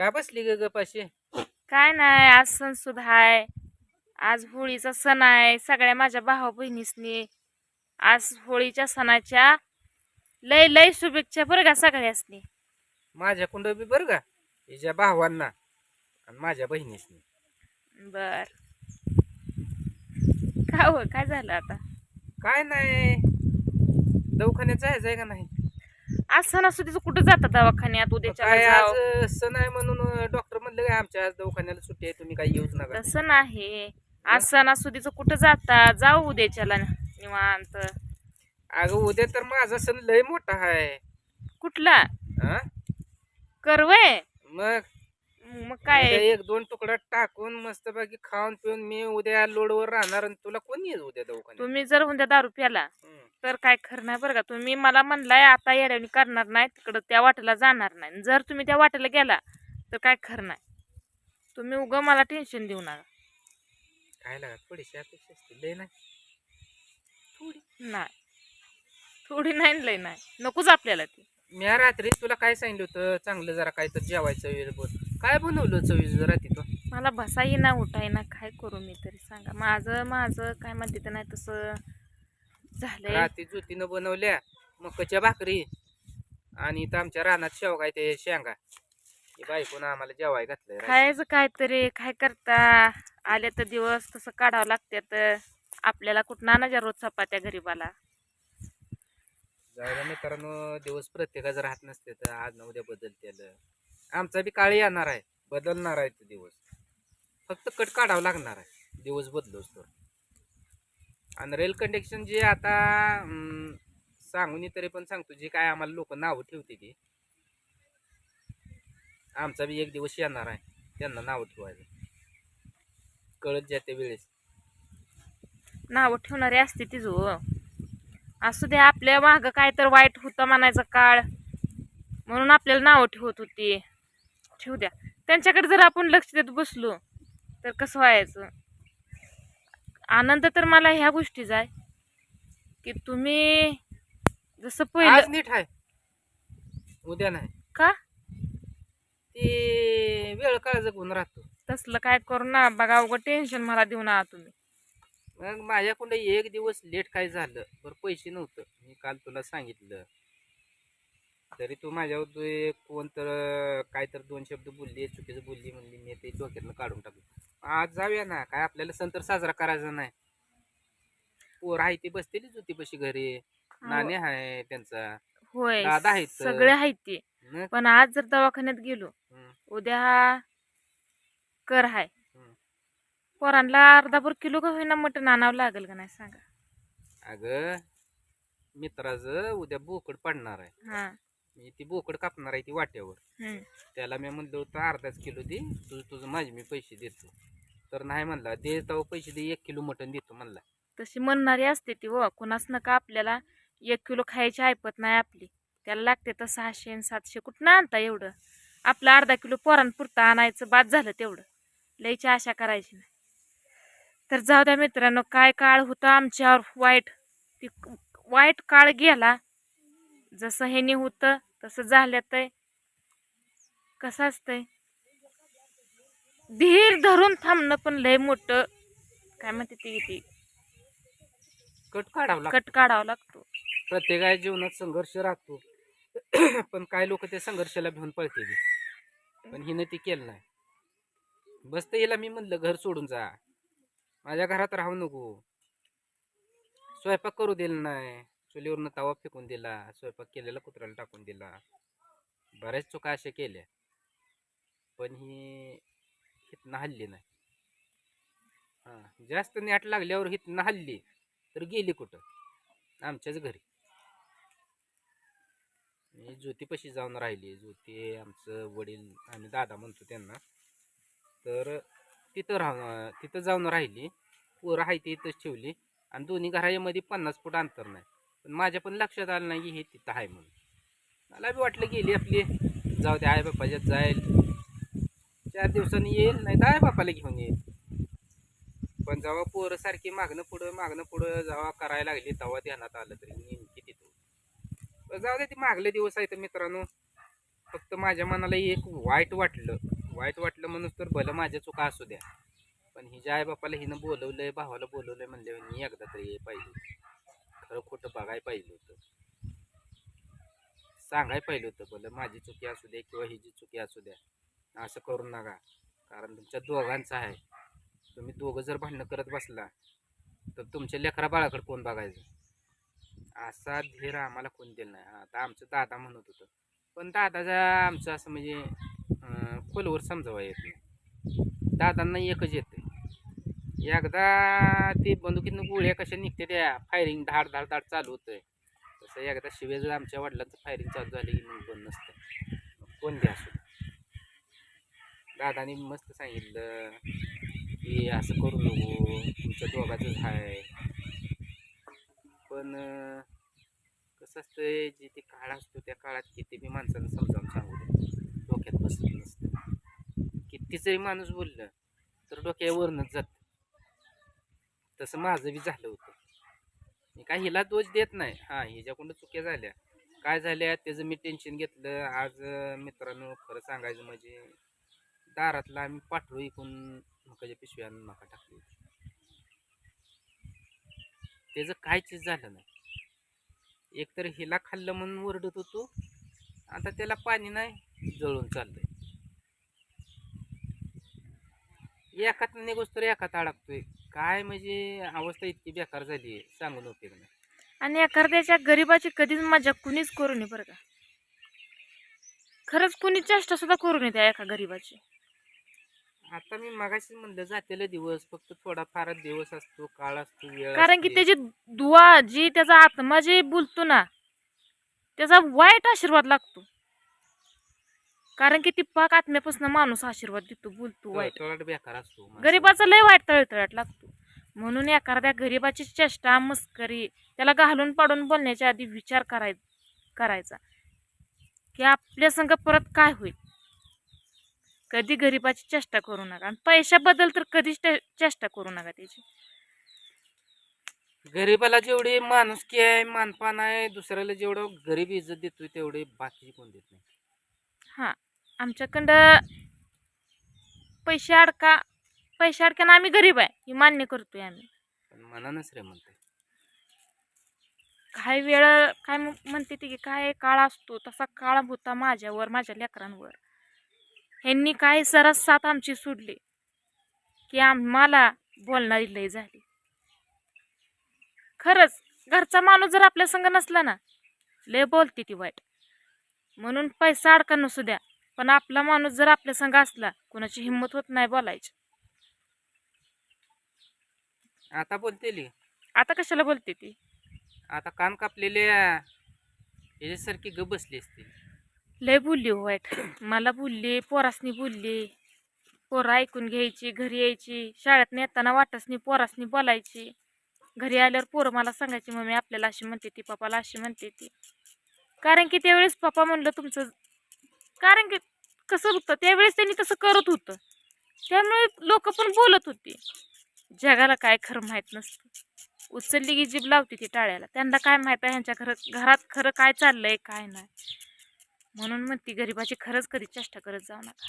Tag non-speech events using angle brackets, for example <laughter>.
काय बसली ग गपाशी काय नाही आज सण सुद्धा आहे आज होळीचा सण आहे सगळ्या माझ्या भावा बहिणीसनी आज होळीच्या सणाच्या लय लय शुभेच्छा बरं का सगळ्यासनी. माझ्या कुंड बी बरं का? हिच्या भावांना आणि माझ्या बहिणीसनी. बर. का हो काय झालं आता? काय नाही. दवाखान्यात जायचंय का नाही? आज सणासुदीचं कुठं जातात दवाखान्यात? उद्याच्या काय. आज सण आहे म्हणून डॉक्टर म्हणलं काय आमच्या आज दवाखान्याला सुट्टी आहे तुम्ही काही येऊच नका. तसं नाही. आज सणासुदीचं कुठं जाता जाऊ उद्याच्याला निवांत. अगं उद्या तर माझा सण लय मोठा आहे. कुठला? हा? करवय? मग? मग उद्या काय एक दोन तुकडा टाकून मस्त बाकी खाऊन पिऊन मी उद्या लोडवर राहणार आणि तुला कोण येईल उद्या दवाखान्यात? तुम्ही जर उद्या दारू प्याला हम्म. तर काय खरं नाही बरं का. तुम्ही मला म्हणलाय आता येड्यावणी करणार नाही तिकडं त्या वाटेला जाणार नाही. जर तुम्ही त्या वाटेला गेला तर काय खरं नाही. तुम्ही उग मला टेन्शन देऊ नका. काय लागा थोडीशी अपेक्षा असते लय नाही. थोडी. नाही. थोडी नाही न लय नाही. नकोच आपल्याला ती. मी रात्री तुला काय सांगितलं होतं? चांगलं जरा काय तर जेवायचं वेळ बोल काय बनवलं चवीस जरा तिथं? मला बसाही ना उठाई ना काय करू मी तरी सांगा. माझं माझं काय म्हणते तर नाही तसं झालंय. रात्री ज्योतीनं बनवल्या मकाच्या भाकरी आणि इथं आमच्या रानात शेवगा आहे ते शेंगा. ही बायकोनं आम्हाला जेवाय घातलंय रात्री. खायचं काहीतरी काय करता? आले तर दिवस तसं काढावं लागतात आपल्याला कुठं आणायच्या रोज चपात्या गरीबाला? जायला मित्रांनो दिवस प्रत्येकाचं राहत नसते तर आज ना उद्या बदलतेल. आमचा बी काळी येणार आहे बदलणार आहे तो दिवस. फक्त कट काढावं लागणार आहे दिवस बदलोच तर. आणि रेल कंडक्शन जे आता सांगून तरी पण सांगतो जे काय आम्हाला लोक नावं ठेवते ती आमचा बी एक दिवस येणार आहे त्यांना नावं ठेवायचं. कळत जाते वेळेस. नावं ठेवणारी असते ती जो हो. असू दे आपल्या माग काय तर वाईट होतं म्हणायचा काळ. म्हणून आपल्याला नावं ठेवत होती. ठेवू द्या. त्यांच्याकडे जर आपण लक्ष देत बसलो तर कसं व्हायचं? आनंद तर मला ह्या गोष्टीचा आहे की तुम्ही जसं आज पहिलं नीट आहे. उद्या नाही. का? ते वेळ काळ जगून राहतो. तसलं काय करू ना बघा उगं टेन्शन मला देऊ नका तुम्ही. मग माझ्याकडं एक दिवस लेट काय झालं? बरं पैसे नव्हतं. मी काल तुला सांगितलं. तरी तू माझ्यावर तू एक कोण तर काय तर दोन शब्द बोलली चुकीचं बोलली म्हणली मी ते डोक्यातनं काढून टाकलं. आज जाऊया ना काय आपल्याला सण तर साजरा करायचा नाही. पोर आहे ती बसतेलीच होती पशी घरी. नाणे आहे त्यांचा. होय दादा आहेत. सगळे आहेत ते. पण आज जर दवाखान्यात गेलो उद्या कर हाय. पोरांना अर्धाभर किलो का होईना मटण आणावं लागेल का नाही सांगा. अगं मित्राचं उद्या बोकड पडणार आहे. हा. मी ती बोकड कापणार आहे ती वाट्यावर. त्याला मी म्हणलं होतं अर्धाच किलो दे तुझं तुझं माझे मी पैसे देतो. तर नाही म्हणला दे तेव्हा पैसे दे एक किलो मटण देतो म्हणला. तशी म्हणणारी असते ती व कुणाच नका आपल्याला एक किलो खायची ऐपत नाही आपली. त्याला लागते तर सहाशे आणि सातशे कुठं आणता एवढं? आपलं अर्धा किलो पोरांपुरतं आणायचं बाद झालं तेवढं. लयची आशा करायची नाही. तर जाऊ द्या मित्रांनो काय काळ होता आमच्यावर वाईट. ती वाईट काळ गेला. जसं ह्यानी होतं तसं झालं तर कसं असतंय? धीर धरून थांबणं पण लय मोठं काय म्हणते ती ती? कट काढावं लागतं. कट काढावा लागतो. प्रत्येकाच्या जीवनात संघर्ष राहतो. <clears throat> पण काय लोक त्या संघर्षाला भिवून पळते. पण हिनं ती केलं नाही. बस तर हिला मी म्हणलं घर सोडून जा. माझ्या घरात राहू नको. स्वयंपाक करू दिला नाही. चुलीवरनं तवा फेकून दिला स्वयंपाक केलेला कुत्र्याला टाकून दिला. बऱ्याच चुका अशा केल्या. पण ही हितनं हल्ली नाही. हां जास्त नॅट लागल्यावर हितनं हल्ली तर गेली कुठं? आमच्याच घरी. मी ज्योतीपाशी जाऊन राहिली. ज्योती आमचं वडील आणि दादा म्हणतो त्यांना. तर तिथं राह तिथं जाऊन राहिली. पोरं आहे ती इथंच ठेवली. आणि दोन्ही घरामध्ये पन्नास फूट अंतर नाही. पण माझ्या पण लक्षात आलं नाही की हे तिथं आहे म्हणून. मला बी वाटलं गेली आपली. जाऊ दे आई बापाच्यात जाईल. चार दिवसांनी येईल नाही तर आई बापाला घेऊन येईल. पण जेव्हा पोरं सारखी मागणं पुढं मागणं पुढं जेव्हा करायला लागली तेव्हा ध्यानात आलं तरी नेमकी तिथून पण जाऊ दे ते मागले दिवस आहेत मित्रांनो. फक्त माझ्या मनाला एक वाईट वाटलं. वाईट वाटलं म्हणून तर भलं माझ्या चुका असू द्या. पण हिच्या आई बापाला हिनं बोलवलंय भावाला बोलवलंय म्हणले मी एकदा तरी पाहिजे खरं खोटं बघायला पाहिजे होतं. सांगायला पाहिजे होतं बोल माझी चुकी असू द्या किंवा हिची चुकी असू द्या. असं करू नका. कारण तुमच्या दोघांचं आहे. तुम्ही दोघं जर भांडणं करत बसला तर तुमच्या लेकरा बाळाकडे कोण बघायचं? असा धीर आम्हाला कोण दिला नाही. आता आमचं दादा म्हणत होतं. पण दादाचा आमचं असं म्हणजे खोलवर समजावा येत नाही. दादांना एकच येत. एकदा ते बंदुकीतनं गोळ्या कशा निघते त्या? फायरिंग धाड धाड धाड चालू होतंय. तसं एकदा शिवे जर आमच्या वडिलांचं फायरिंग चालू झाली की मग बंद नसतं. कोण द्या असू? दादाने मस्त सांगितलं की असं करू नको तुमच्या दोघांचंच आहे पण कसं असतं जे ते काळ असतो त्या काळात किती बी माणसानं समजावून सांगू दे. डोक्यात बसलं नसतं. किती जरी माणूस बोललं तर डोक्यावरूनच जातं. तसं माझं बी झालं होतं. मी काय हिला दोष देत नाही. हां हिच्याकडून चुक्या झाल्या. काय झाल्या त्याचं मी टेन्शन घेतलं. आज मित्रांनो खरं सांगायचं म्हणजे दारातला आम्ही पाठवू इकून मकाच्या पिशव्या आणून मका टाकली होती. त्याचं काय चीज झालं नाही. एकतर हिला खाल्लं म्हणून ओरडत होतो. आता त्याला पाणी नाही जळून चाललंय. एकात निघोस तर एकात अडकतोय. काय म्हणजे अवस्था इतकी बेकार झाली आहे सांगून उपयोग नाही आणि एखाद्याच्या गरिबाची कधीच मजा कुणीच करू नये बरं का. खरंच कुणी चेष्टा सुद्धा करू नये त्या एका गरिबाची. आता मी मगाशी म्हणलं जातेला दिवस फक्त थोडा फार दिवस असतो काळ असतो वेळ कारण की असते. त्याची दुआ जी त्याचा आत्मा जे बोलतो ना त्याचा वाईट आशीर्वाद लागतो. कारण की ती पाक आत्म्यापासून माणूस आशीर्वाद देतो बोलतो वाईट. तळतळाट बेकार असतो माणसाला. गरिबाचा लय वाईट तळतळाट लागतो. म्हणून एखाद्या गरिबाची चेष्टा मस्करी त्याला घालून पाडून बोलण्याच्या आधी विचार कराय करायचा. की आपल्या संग परत काय होईल? कधी गरिबाची चेष्टा करू नका. आणि पैशाबद्दल तर कधीच चेष्टा करू नका त्याची. गरिबाला जेवढे माणुसकी आहे मानपान आहे दुसऱ्याला जेवढं गरीब इज्जत देतोय तेवढे बाकी कोण देत नाही? हां. आमच्याकडं पैसे अडका पैसे अडकानं आम्ही गरीब आहे हे मान्य करतोय आम्ही. पण मनानं श्रीमंत आहे. काही वेळ काय म- म्हणते ती की काय काळ असतो तसा काळ होता माझ्यावर माझ्या लेकरांवर. ह्यांनी काय सरस साथ आमची सोडली की आम्हाला बोलणारी लय झाली. खरंच घरचा माणूस जर आपल्या संग नसला ना लय बोलते ती वाईट. म्हणून पैसा अडका नसू द्या. पण आपला माणूस जर आपल्या संग असला कोणाची हिंमत होत नाही बोलायची. आता बोलते ली. आता कशाला बोलते ती? आता कान कापलेले याच्यासारखी ग बसली असते. लय बोलली हो वाईट. मला बोलली पोरासनी बोलली. पोरं ऐकून घ्यायची घरी यायची. शाळेत नेताना वाटसनी पोरासनी बोलायची. घरी आल्यावर पोरं मला सांगायची मम्मी आपल्याला अशी म्हणते ती पप्पाला अशी म्हणते ती. कारण की त्यावेळेस पप्पा म्हणलं तुमचं कारण की कसं होतं त्यावेळेस त्यांनी तसं करत होतं. त्यामुळे लोक पण बोलत होती. जगाला काय खरं माहीत नसतं. उचलली की जीभ लावते ती टाळ्याला. त्यांना काय माहीत आहे ह्यांच्या घर घरात खरं काय चाललंय काय नाही. म्हणून मग ती गरिबाची खरंच कधी चेष्टा करत जाऊ नका.